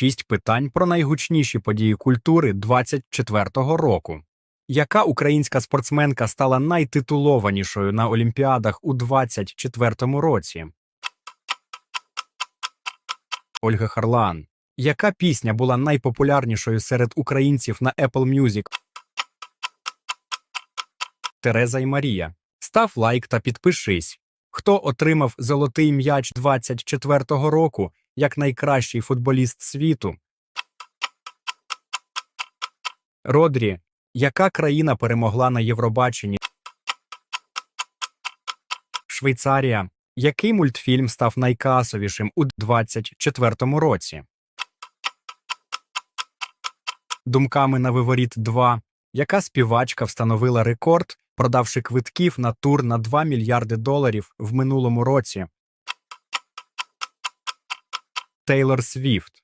Шість питань про найгучніші події культури 24-го року. Яка українська спортсменка стала найтитулованішою на Олімпіадах у 24-му році? Ольга Харлан. Яка пісня була найпопулярнішою серед українців на Apple Music? Тереза і Марія. Став лайк та підпишись. Хто отримав золотий м'яч 24-го року як найкращий футболіст світу? Родрі. Яка країна перемогла на Євробаченні? Швейцарія. Який мультфільм став найкасовішим у 24-му році? Думками на виворіт 2. Яка співачка встановила рекорд, продавши квитків на тур на 2 мільярди доларів в минулому році? Тейлор Свіфт.